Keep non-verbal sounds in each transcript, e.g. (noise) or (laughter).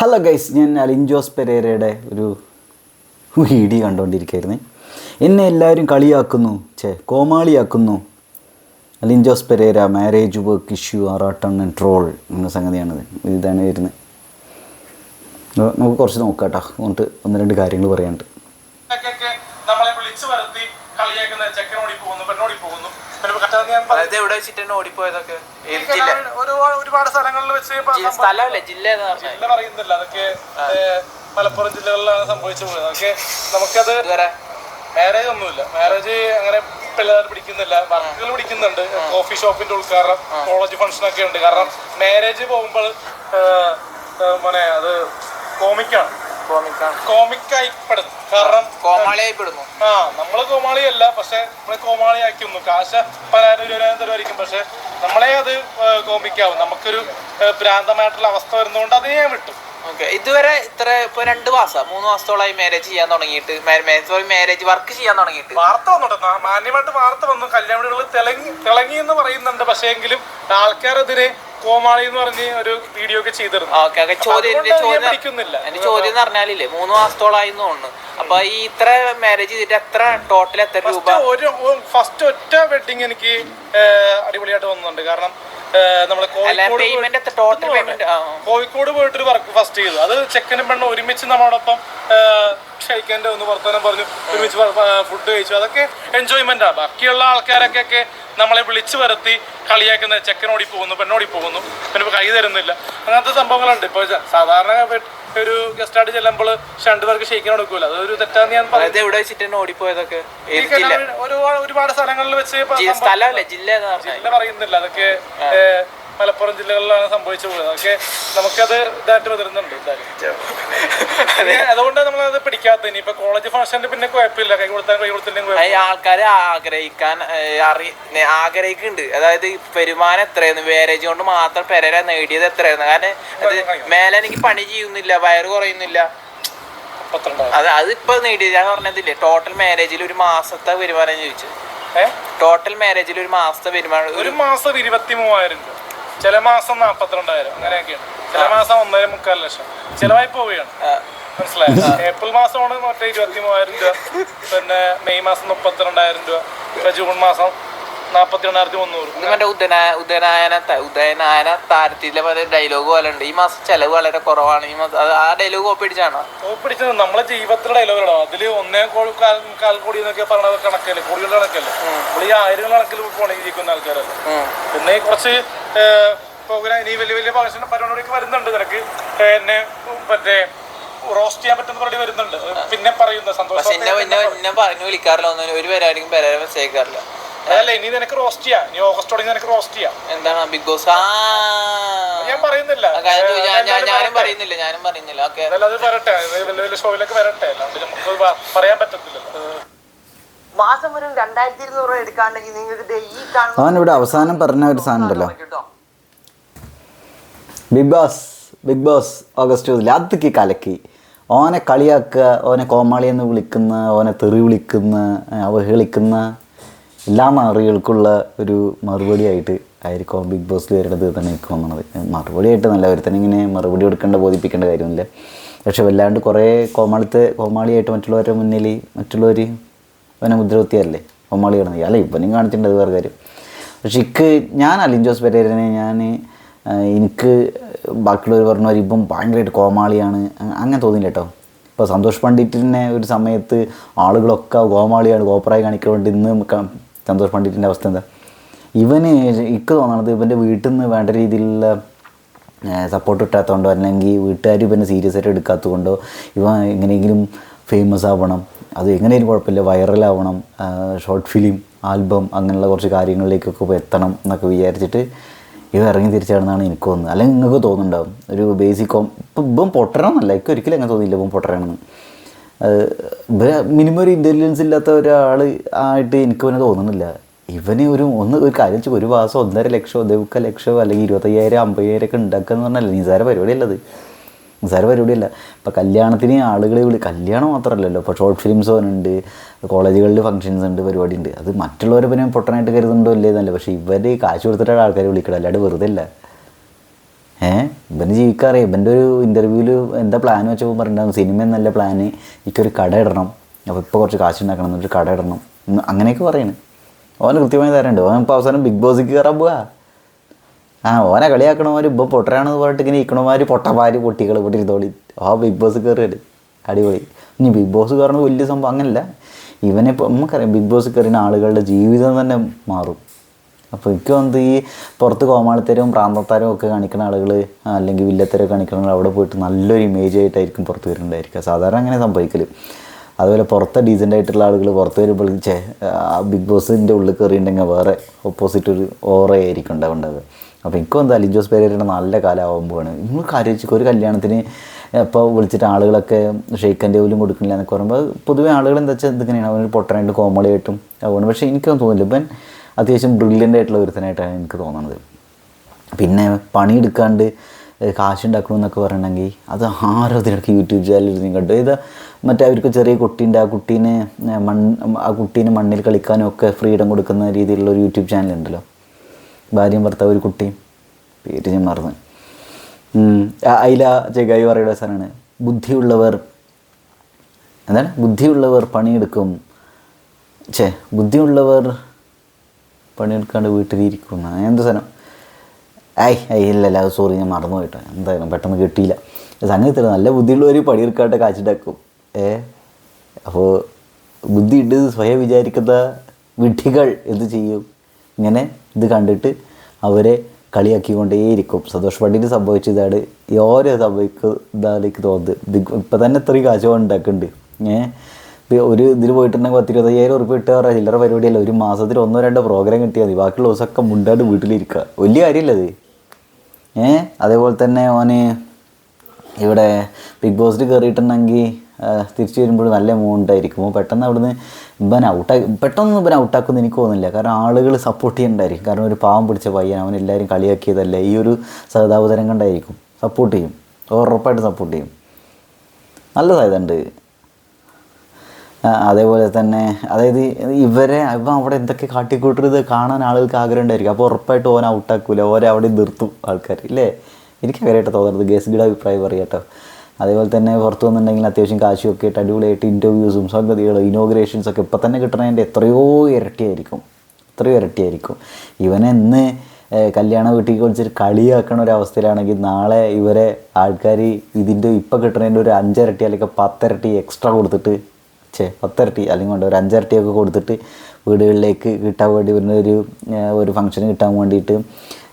Hello guys ഞാൻ അലിൻജോസ് പെരേരയുടെ ഒരു video കണ്ടുകൊണ്ടിരിക്കുകയായിരുന്നു എന്നെ എല്ലാവരും കളിയാക്കുന്നു ചേ കോമാളിയാക്കുന്നു. Alin Jose Perera marriage work issue and troll എന്ന സംഗതിയാണിത്. ഇതാണ് വരുന്നത്. നമുക്ക് കുറച്ച് നോക്കാം കേട്ടോ എന്നിട്ട് ഒന്ന് രണ്ട് കാര്യങ്ങൾ പറയാനുണ്ട്. നമ്മളെ വരുത്തി കളിയാക്കുന്ന ചെക്കനോടി പോകുന്നു പെണ്ണോടി പോകുന്നു എവിടെ വെച്ചിട്ടാണ് ഓടിപ്പോയതൊക്കെ? ജില്ല ഒരുപാട് സ്ഥലങ്ങളിൽ വെച്ച് സ്ഥലമല്ല ജില്ല പറയുന്നില്ല. അതൊക്കെ മലപ്പുറം ജില്ലകളിലാണ് സംഭവിച്ചു പോയത്. അതൊക്കെ നമുക്കത് മാരേജ് ഒന്നുമില്ല. മാരേജ് അങ്ങനെ പിള്ളേർ പിടിക്കുന്നില്ല. വർക്കുകൾ പിടിക്കുന്നുണ്ട്. കോഫി ഷോപ്പിന്റെ ഉദ്ഘാടനം കോളേജ് ഫംഗ്ഷൻ ഒക്കെ ഉണ്ട്. കാരണം മാരേജ് പോകുമ്പോൾ മോനെ അത് കോമിക്കാണ്. കോമിക്കായി പെടും കാരണം കോമാളിയായി പെടുന്നു ആ നമ്മൾ കോമാളിയല്ല പക്ഷെ നമ്മളെ കോമാളിയാക്കുന്നു കാശ പലരും ഇരുപതിനായിരം തരുമായിരിക്കും പക്ഷെ നമ്മളെ അത് കോമിക്കാവും. നമുക്കൊരു ഭ്രാന്തമായിട്ടുള്ള അവസ്ഥ വരുന്നതുകൊണ്ട് അത് ഞാൻ വിട്ടു. ഓക്കെ ഇതുവരെ ഇത്ര ഇപ്പൊ രണ്ട് മാസം. മൂന്ന് മാസത്തോളമായി മാരേജ് ചെയ്യാൻ തുടങ്ങിയിട്ട് മാരേജ് വർക്ക് ചെയ്യാൻ തുടങ്ങിയിട്ട്. വാർത്ത വന്നിട്ടുണ്ട്. മാന്യമായിട്ട് വാർത്ത വന്നു. കല്യാണികൾ തിളങ്ങി തിളങ്ങി എന്ന് പറയുന്നുണ്ട്. പക്ഷേ എങ്കിലും ആൾക്കാർ അതിനെ കോമാളി എന്ന് പറഞ്ഞ് ഒരു വീഡിയോ ഒക്കെ ചെയ്തിരുന്നു. ഓക്കെ ഓക്കെ ചോദ്യം എന്റെ ചോദ്യം പിടിക്കുന്നില്ല. എന്റെ ചോദ്യം എന്ന് പറഞ്ഞാലില്ലേ മൂന്ന് മാസത്തോളമായി തോന്നുന്നു. അപ്പൊ ഈ ഇത്ര മാരേജ് ചെയ്തിട്ട് എത്ര ടോട്ടൽ എത്ര രൂപ? ഫസ്റ്റ് ഒരു ഫസ്റ്റ് ഒറ്റ വെഡിങ് എനിക്ക് അടിപൊളിയായിട്ട് വന്നിട്ടുണ്ട്. കാരണം നമ്മൾ കോഴിക്കോട് കോഴിക്കോട് പോയിട്ടൊരു വർക്ക് ഫസ്റ്റ് ചെയ്തു. അത് ചെക്കനും പെണ്ണും ഒരുമിച്ച് നമ്മളോടൊപ്പം ക്ഷയിക്കേണ്ട ഒന്ന് വർത്തമാനം പറഞ്ഞു. ഒരുമിച്ച് ഫുഡ് കഴിച്ചു. അതൊക്കെ എൻജോയ്മെന്റ് ആണ് ബാക്കിയുള്ള ആൾക്കാരൊക്കെ നമ്മളെ വിളിച്ചു വരുത്തി കളിയാക്കുന്ന ചെക്കനോടി പോകുന്നു പെണ്ണോടി പോകുന്നു. പിന്നെ ഇപ്പൊ കൈ തരുന്നില്ല. അങ്ങനത്തെ സംഭവങ്ങളുണ്ട്. ഇപ്പൊ സാധാരണ ഒരു ഗസ്റ്റ് ആയിട്ട് ചെല്ലുമ്പോൾ രണ്ടുപേർക്ക് ഷെയ്ക്കാൻ കൊടുക്കൂല അതൊരു തെറ്റാന്ന് ഞാൻ പറയുന്നത് എവിടെ വെച്ചിട്ടാണ് ഓടിപ്പോയതൊക്കെ? ഒരുപാട് ഒരുപാട് സ്ഥലങ്ങളിൽ വെച്ച് സ്ഥലമല്ല? ജില്ല ജില്ല പറയുന്നില്ല. അതൊക്കെ മലപ്പുറം ജില്ലകളിലാണ് സംഭവിച്ചു പോയത് അതൊക്കെ നമുക്കത് ഇതായിട്ട് വരുന്നുണ്ട് എന്തായാലും. ഇനി അതുകൊണ്ട് നമ്മളത് പിടിക്കാത്ത. ഇനിയിപ്പോ കോളേജ് ഫംഗ്ഷന്റെ പിന്നെ കുഴപ്പമില്ല. കൈ കൊടുത്താൽ കൈ കൊടുത്തില്ലെങ്കിൽ ആൾക്കാരെ ആഗ്രഹിക്കാൻ അറി ആഗ്രഹിക്കുന്നുണ്ട്. അതായത് വരുമാനം എത്രയായിരുന്നു? വേരേജ് കൊണ്ട് മാത്രം പെരര നേടിയത് എത്രയായിരുന്നു? കാരണം അത് മേലെ എനിക്ക് പണി ചെയ്യുന്നില്ല വയറ് കുറയുന്നില്ല. അത് അതിപ്പോ നേടിയത്. ഞാൻ പറഞ്ഞതില്ലേ ടോട്ടൽ മാരേജിൽ ഒരു മാസത്തെ വരുമാനം ചോദിച്ചു ടോട്ടൽ മാരേജിൽ ഒരു മാസത്തെ വരുമാനം ഒരു മാസം ഇരുപത്തി മൂവായിരം രൂപ. ചില മാസം നാപ്പത്തിരണ്ടായിരം. അങ്ങനെയൊക്കെയാണ്. ചില മാസം ഒന്നര മുക്കാൽ ലക്ഷം. ചിലവായി പോവുകയാണ്. മനസ്സിലായോ. (laughs) ഏപ്രിൽ മാസമാണ് മറ്റേ ഇരുപത്തി മൂവായിരം രൂപ. പിന്നെ മെയ് മാസം മുപ്പത്തിരണ്ടായിരം രൂപ. ഇപ്പൊ ജൂൺ മാസം നാപ്പത്തി രണ്ടായിരത്തി മുന്നൂറ് മറ്റേ ഉദന ഉദനായന ത- ഉദയനായന താരത്തിലെ മറ്റേ ഡയലോഗ് പോലെ ഉണ്ട്. ഈ മാസം ചെലവ് വളരെ കുറവാണ്. ഈ മാസം ആ ഡയലോഗ് കോപ്പി ഓപ്പിടിച്ചത് നമ്മളെ ജീവിതത്തിലെ ഡയലോഗാണോ അതിൽ ഒന്നേ കോടി കാൽ കോടി എന്നൊക്കെ പറഞ്ഞത് കണക്കല്ലേ? കോടികളുടെ കണക്കല്ലേ? നമ്മൾ ഈ ആയിരം കണക്കിൽ പോണെങ്കിൽ ജീവിക്കുന്ന ആൾക്കാരല്ലേ പിന്നെ കുറച്ച് പ്രോഗ്രാം ഇനി വലിയ വലിയ പരിപാടിയൊക്കെ വരുന്നുണ്ട് നിനക്ക്. എന്നെ മറ്റേ റോസ്റ്റ് ചെയ്യാൻ പറ്റുന്ന പരിപാടി വരുന്നുണ്ട്. പിന്നെ പറയുന്ന സന്തോഷം എന്നെ പറഞ്ഞു വിളിക്കാറില്ല ഒന്നും ഒരു പേരായിരിക്കും പെരേ മെസ്സേജ് അതല്ല ഇനി നിനക്ക് റോസ്റ്റ് ചെയ്യാം. ഇനി ഓഗസ്റ്റ് തുടങ്ങി നിനക്ക് റോസ്റ്റ് ചെയ്യാം. എന്താണ് ബിഗ് ബോസ് ആ. ഞാൻ പറയുന്നില്ല. ഞാനും പറയുന്നില്ല ഞാനും പറയുന്നില്ല. അത് വരട്ടെ. വലിയ വലിയ ഷോയിലൊക്കെ വരട്ടെ. അല്ലാണ്ട് നമുക്ക് പറയാൻ പറ്റത്തില്ലല്ലോ. മാസം ഒരു രണ്ടായിരത്തി ഇരുന്നൂറ് രൂപ എടുക്കാണ്ടെങ്കിൽ നിങ്ങൾക്ക് ദേ ഈ കാണുന്ന ഇവിടെ അവസാനം പറഞ്ഞ ഒരു സാധനം ഉണ്ടല്ലോ. Big boss big boss August ലാത്തിക്ക് അതൊക്കെ കലക്കി. ഓനെ കളിയാക്കുക ഓനെ കോമാളി എന്ന് വിളിക്കുന്ന ഓനെ തെറി വിളിക്കുന്ന അവഹേളിക്കുന്ന എല്ലാ മാറികൾക്കുള്ള ഒരു മറുപടി ആയിട്ട് ആയിരിക്കും ബിഗ് ബോസിൽ വരുന്നത് തന്നെ എനിക്ക് തോന്നുന്നത് മറുപടിയായിട്ട് നല്ല ഒരുത്തനെ ഇങ്ങനെ മറുപടി കൊടുക്കേണ്ട ബോധിപ്പിക്കേണ്ട കാര്യമില്ല. പക്ഷെ വല്ലാണ്ട് കുറേ കോമാളിത്തെ കോമാളിയായിട്ട് മറ്റുള്ളവരുടെ മുന്നിൽ മറ്റുള്ളവർ അവനെ മുദ്രകുത്തിയല്ലേ കോമാളി കിടന്നത് അല്ല ഇവനും കാണിച്ചിട്ടുണ്ട് അത് വേറെ കാര്യം. പക്ഷെ ഇക്ക് ഞാൻ അലിൻ ജോസ് പെരേരനെ ഞാൻ എനിക്ക് ബാക്കിയുള്ളവർ പറഞ്ഞ പോലെ ഇപ്പം ഭയങ്കരമായിട്ട് കോമാളിയാണ്. അങ്ങനെ തോന്നില്ല കേട്ടോ ഇപ്പോൾ സന്തോഷ് പണ്ഡിറ്റിനെ ഒരു സമയത്ത് ആളുകളൊക്കെ കോമാളിയാണ് കോപ്പറായി കാണിക്കുന്നുണ്ട് ഇന്ന് സന്തോഷ് പണ്ഡിറ്റിന്റെ അവസ്ഥ എന്താ? ഇവന് ഇക്ക് തോന്നണത് ഇവന്റെ വീട്ടിൽ നിന്ന് വേണ്ട രീതിയിലുള്ള സപ്പോർട്ട് കിട്ടാത്തതുകൊണ്ടോ അല്ലെങ്കിൽ വീട്ടുകാർ ഇവനെ സീരിയസ് ആയിട്ട് എടുക്കാത്തതുകൊണ്ടോ ഇവ എങ്ങനെയെങ്കിലും ഫേമസ് ആവണം അത് എങ്ങനെയും കുഴപ്പമില്ല വൈറലാവണം ഷോർട്ട് ഫിലിം ആൽബം അങ്ങനെയുള്ള കുറച്ച് കാര്യങ്ങളിലേക്കൊക്കെ എത്തണം എന്നൊക്കെ വിചാരിച്ചിട്ട് ഇവ ഇറങ്ങി തിരിച്ചാണെന്നാണ് എനിക്ക് തോന്നുന്നത്. അല്ലെങ്കിൽ നിങ്ങൾക്ക് തോന്നുന്നുണ്ടാവും. ഒരു ബേസിക് കോം ഇപ്പം ഇപ്പം പൊട്ടണമെന്നല്ല എനിക്ക് ഒരിക്കലും അങ്ങനെ തോന്നിയില്ല ഇപ്പം പൊട്ടണമെന്ന് മിനിമം ഒരു ഇന്റലിജൻസ് ഇല്ലാത്ത ഒരാൾ ആയിട്ട് എനിക്ക് പിന്നെ തോന്നുന്നില്ല. ഇവന് ഒരു ഒന്ന് ഒരു കാര്യം വെച്ചാൽ ഒരു മാസം ഒന്നര ലക്ഷമോ ഒന്നേമുക്കാൽ ലക്ഷമോ അല്ലെങ്കിൽ ഇരുപത്തയ്യായിരം അമ്പതിനായിരം ഒക്കെ ഉണ്ടാക്കുക എന്ന് പറഞ്ഞാൽ നിസാര പരിപാടിയല്ല നിസാര പരിപാടിയല്ല. ഇപ്പം കല്യാണത്തിന് ആളുകളെ വിളി കല്യാണം മാത്രമല്ലല്ലോ. ഇപ്പോൾ ഷോർട്ട് ഫിലിംസ് ഉണ്ട് കോളേജുകളിൽ ഫംഗ്ഷൻസ് ഉണ്ട് പരിപാടി ഉണ്ട് അത് മറ്റുള്ളവരെ പിന്നെ പൊട്ടനായിട്ട് കരുതുന്നുണ്ടോ ഇല്ലേ എന്നല്ല. പക്ഷേ ഇവർ കാശ് കൊടുത്തിട്ടാണ് ആൾക്കാരെ വിളിക്കണം അല്ലാണ്ട് വെറുതെ അല്ല. ഏഹ് ഇവന് ജീവിക്കാറിയാം ഇവന്റെ ഒരു ഇന്റർവ്യൂവിൽ എന്താ പ്ലാൻ വെച്ചപ്പോൾ പറഞ്ഞിട്ടുണ്ടാകും സിനിമ എന്നല്ല പ്ലാന് എനിക്കൊരു കട ഇടണം. അപ്പോൾ ഇപ്പോൾ കുറച്ച് കാശ് ഉണ്ടാക്കണം. എന്നിട്ട് കട ഇടണം. അങ്ങനെയൊക്കെ പറയണ്. ഓൻ കൃത്യമായി തരണ്ട്. ഓൻ ഇപ്പോൾ അവസാനം ബിഗ് ബോസിക്ക് കയറാൻ പോവാ. ആ ഓനെ കളിയാക്കണമാർ ഇപ്പൊ പൊട്ടരാണെന്ന് പറഞ്ഞിട്ട് ഇങ്ങനെ ഇരിക്കണമാര് പൊട്ടമാര് പൊട്ടികൾ ഇവിടെ ഇരുന്നോളി. ആ ബിഗ് ബോസ് കയറിയത് അടിപൊളി. ഇനി ബിഗ് ബോസ് കയറണ വലിയ സംഭവം അങ്ങനല്ല. ഇവനെ ഇപ്പോൾ നമുക്കറിയാം ബിഗ് ബോസ് കയറിയ ആളുകളുടെ ജീവിതം തന്നെ മാറും. അപ്പോൾ എനിക്ക് തോന്നുന്നത് ഈ പുറത്ത് കോമാളിത്തരവും പ്രാന്തത്തരവും ഒക്കെ കാണിക്കുന്ന ആളുകൾ അല്ലെങ്കിൽ വില്ലത്തരവും കാണിക്കുന്ന ആളുകൾ അവിടെ പോയിട്ട് നല്ലൊരു ഇമേജ് ആയിട്ടായിരിക്കും പുറത്ത് വരുന്നുണ്ടായിരിക്കുക സാധാരണ അങ്ങനെ സംഭവിക്കൽ അതുപോലെ പുറത്തെ ഡീസന്റ് ആയിട്ടുള്ള ആളുകൾ പുറത്ത് വരുമ്പോൾ ചേ ബിഗ് ബോസിന്റെ ഉള്ളിൽ കയറിയിട്ടുണ്ടെങ്കിൽ വേറെ ഓപ്പോസിറ്റ് ഒരു ഓറയായിരിക്കും ഉണ്ടാവേണ്ടത്. അപ്പോൾ എനിക്കും എന്താ അലിൻ ജോസ് പേരയുടെ നല്ല കാലമാകുമ്പോഴാണ് നിങ്ങൾ കാര്യം ഒരു കല്യാണത്തിന് ഇപ്പോൾ വിളിച്ചിട്ട് ആളുകളൊക്കെ ഷെയ്ക്കന്റെ പോലും കൊടുക്കുന്നില്ല എന്നൊക്കെ പറയുമ്പോൾ പൊതുവേ ആളുകൾ എന്താ വെച്ചാൽ ഇതിങ്ങനെയാണ്? അവനൊരു പൊട്ടനായിട്ട് കോമഡിയായിട്ടും അതുകൊണ്ട്. പക്ഷേ എനിക്കൊന്നും തോന്നില്ല ഇപ്പം അത്യാവശ്യം ബ്രില്യന്റ് ആയിട്ടുള്ള ഒരുത്തനായിട്ടാണ് എനിക്ക് തോന്നുന്നത് പിന്നെ പണിയെടുക്കാണ്ട് കാശുണ്ടാക്കണമെന്നൊക്കെ പറയണമെങ്കിൽ അത് ആരോ അതിനിടയ്ക്ക് യൂട്യൂബ് ചാനലിൽ നീ കണ്ടു. ഇത് മറ്റേ അവർക്ക് ചെറിയ കുട്ടീന്റെ ആ കുട്ടീനെ മണ്ണ് ആ കുട്ടീനെ മണ്ണിൽ കളിക്കാനും ഒക്കെ ഫ്രീഡം കൊടുക്കുന്ന രീതിയിലുള്ള ഒരു യൂട്യൂബ് ചാനൽ ഉണ്ടല്ലോ. ഭാര്യയും ഭർത്താവ് ഒരു കുട്ടിയും. പേര് ഞാൻ മറന്നു. അയില ജഗായി പറയുന്ന സാധനമാണ്. ബുദ്ധിയുള്ളവർ എന്താണ്? ബുദ്ധിയുള്ളവർ പണിയെടുക്കും. ചേ ബുദ്ധിയുള്ളവർ പണിയെടുക്കാണ്ട് വീട്ടിലിരിക്കും എന്ത് സാധനം? ഐ ഐ ഇല്ലല്ല സോറി ഞാൻ മറന്നു പോയിട്ടോ. എന്തായാലും പെട്ടെന്ന് കിട്ടിയില്ല. സംഗതിത്തില്ല നല്ല ബുദ്ധിയുള്ളവർ പണിയെടുക്കാണ്ട് കാച്ചിട്ടാക്കും ഏ? അപ്പോൾ ബുദ്ധി ഉണ്ട് സ്വയം വിചാരിക്കുന്ന വിഡ്ഢികൾ എന്ത് ചെയ്യും? ഇങ്ങനെ ഇത് കണ്ടിട്ട് അവരെ കളിയാക്കിക്കൊണ്ടേയിരിക്കും. സന്തോഷ് പണ്ടിട്ട് സംഭവിച്ചതാണ്. ഈ ഓരോ സംഭവിക്കുന്നതിലേക്ക് തോന്നുന്നത്. ഇപ്പം തന്നെ ഇത്രയും കാശ് ഉണ്ടാക്കുന്നുണ്ട് ഏഹ് ഒരു ഇതിൽ പോയിട്ടുണ്ടെങ്കിൽ പത്ത് ഇരുപത്തയ്യായിരം ഉറുപ്പ് കിട്ടുക ചില്ലറ പരിപാടിയല്ല. ഒരു മാസത്തിൽ ഒന്നോ രണ്ടോ പ്രോഗ്രാം കിട്ടിയാൽ മതി. ബാക്കിയുള്ള ദിവസമൊക്കെ മുണ്ടാണ്ട് വീട്ടിലിരിക്കുക. വലിയ കാര്യമില്ല അത് ഏ? അതേപോലെ തന്നെ ഓന് ഇവിടെ ബിഗ് ബോസിൽ കയറിയിട്ടുണ്ടെങ്കിൽ തിരിച്ചു വരുമ്പോൾ നല്ല എമൗണ്ട് ആയിരിക്കും. പെട്ടെന്ന് അവിടുന്ന് ഇവൻ ഔട്ടായി പെട്ടെന്ന് ഇവൻ ഔട്ടാക്കുമെന്ന് എനിക്ക് തോന്നുന്നില്ല. കാരണം ആളുകൾ സപ്പോർട്ട് ചെയ്യണ്ടായിരിക്കും. കാരണം ഒരു പാവം പിടിച്ച പയ്യൻ അവൻ എല്ലാവരും കളിയാക്കിയതല്ലേ ഈ ഒരു സഹതാപതരം കണ്ടായിരിക്കും. സപ്പോർട്ട് ചെയ്യും. ഉറപ്പായിട്ട് സപ്പോർട്ട് ചെയ്യും. നല്ല സാധ്യതയുണ്ട്. അതേപോലെ തന്നെ അതായത് ഇവരെ ഇവ അവിടെ എന്തൊക്കെ കാട്ടിക്കൂട്ടരുത് കാണാൻ ആളുകൾക്ക് ആഗ്രഹം ഉണ്ടായിരിക്കും. അപ്പോൾ ഉറപ്പായിട്ട് ഓൻ ഔട്ടാക്കൂല. ഓരെ അവിടെ നിർത്തും ആൾക്കാർ ഇല്ലേ? എനിക്ക് അങ്ങനെയായിട്ട് തോന്നുന്നത് ഗസ്ഗിഡ് അഭിപ്രായം പറയാട്ടോ അതേപോലെ തന്നെ പുറത്ത് വന്നിട്ടുണ്ടെങ്കിൽ അത്യാവശ്യം കാശുമൊക്കെ ആയിട്ട് അടിപൊളിയായിട്ട് ഇന്റർവ്യൂസും സംഗതികളും ഇനോഗ്രേഷൻസ് ഒക്കെ ഇപ്പം തന്നെ കിട്ടണതിന്റെ എത്രയോ ഇരട്ടിയായിരിക്കും. എത്രയോ ഇരട്ടിയായിരിക്കും. ഇവനെ ഇന്ന് ഏഹ്, കല്യാണ വീട്ടിൽ വിളിച്ചിട്ട് കളിയാക്കണ ഒരു അവസ്ഥയിലാണെങ്കിൽ നാളെ ഇവരെ ആൾക്കാർ ഇതിന്റെ ഇപ്പം കിട്ടുന്നതിന്റെ ഒരു അഞ്ചിരട്ടി അല്ലെങ്കിൽ പത്തിരട്ടി എക്സ്ട്രാ കൊടുത്തിട്ട് ചേ പത്തിരട്ടി അല്ലെങ്കിൽ കൊണ്ട് ഒരു അഞ്ചിരട്ടിയൊക്കെ കൊടുത്തിട്ട് വീടുകളിലേക്ക് കിട്ടാൻ വേണ്ടി വരുന്ന ഒരു ഒരു ഫംഗ്ഷന് കിട്ടാൻ വേണ്ടിയിട്ട്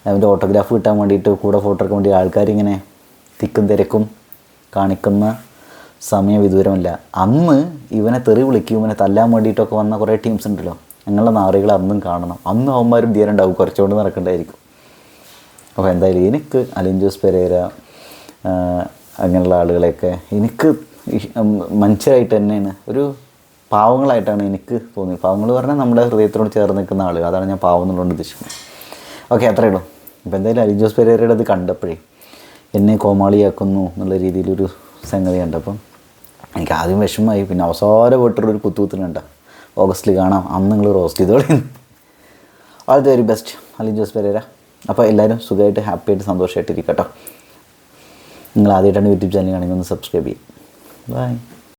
അവന്റെ ഓട്ടോഗ്രാഫ് കിട്ടാൻ വേണ്ടിയിട്ട് കൂടെ ഫോട്ടോ എടുക്കാൻ വേണ്ടി ആൾക്കാരിങ്ങനെ തിക്കും തിരക്കും കാണിക്കുന്ന സമയം വിദൂരമല്ല. അന്ന് ഇവനെ തെറി വിളിക്കും ഇവനെ തല്ലാൻ വേണ്ടിയിട്ടൊക്കെ വന്ന കുറേ ടീംസ് ഉണ്ടല്ലോ. ഞങ്ങളുടെ നാറികൾ അന്നും കാണണം. അന്ന് അവന്മാരും ധീരണ്ടാവും. കുറച്ചുകൊണ്ട് നടക്കേണ്ടായിരിക്കും. അപ്പോൾ എന്തായാലും എനിക്ക് അലിൻജോസ് പെരേര അങ്ങനെയുള്ള ആളുകളെയൊക്കെ എനിക്ക് മനുഷ്യരായിട്ട് തന്നെയാണ്. ഒരു പാവങ്ങളായിട്ടാണ് എനിക്ക് തോന്നിയത്. പാവങ്ങൾ പറഞ്ഞാൽ നമ്മുടെ ഹൃദയത്തിനോട് ചേർന്ന് നിൽക്കുന്ന ആളുകൾ അതാണ് ഞാൻ പാവം എന്നുള്ളത് ഉദ്ദേശിക്കുന്നത്. ഓക്കെ അത്രയേ ഉള്ളൂ. ഇപ്പോൾ എന്തായാലും അലിൻജോസ് പെരേരയുടെ അത് കണ്ടപ്പോഴേ എന്നെ കോമാളിയാക്കുന്നു എന്നുള്ള രീതിയിലൊരു സംഗതി കണ്ടപ്പം എനിക്ക് ആദ്യം വിഷമമായി. പിന്നെ അവസാന വീട്ടിലൊരു കുത്തുകുത്തിനുണ്ട ഓഗസ്റ്റിൽ കാണാം. അന്ന് നിങ്ങൾ റോസ്റ്റ് ചെയ്തോളി. ഓൾ ദി വെരി ബെസ്റ്റ് അല്ലെങ്കിൽ ജോസ് പെരേര. അപ്പോൾ എല്ലാവരും സുഖമായിട്ട് ഹാപ്പി ആയിട്ട് സന്തോഷമായിട്ട് ഇരിക്കട്ടോ. നിങ്ങൾ ആദ്യമായിട്ടാണ് യൂട്യൂബ് ചാനൽ ഒന്ന് സബ്സ്ക്രൈബ് ചെയ്യും. ബൈ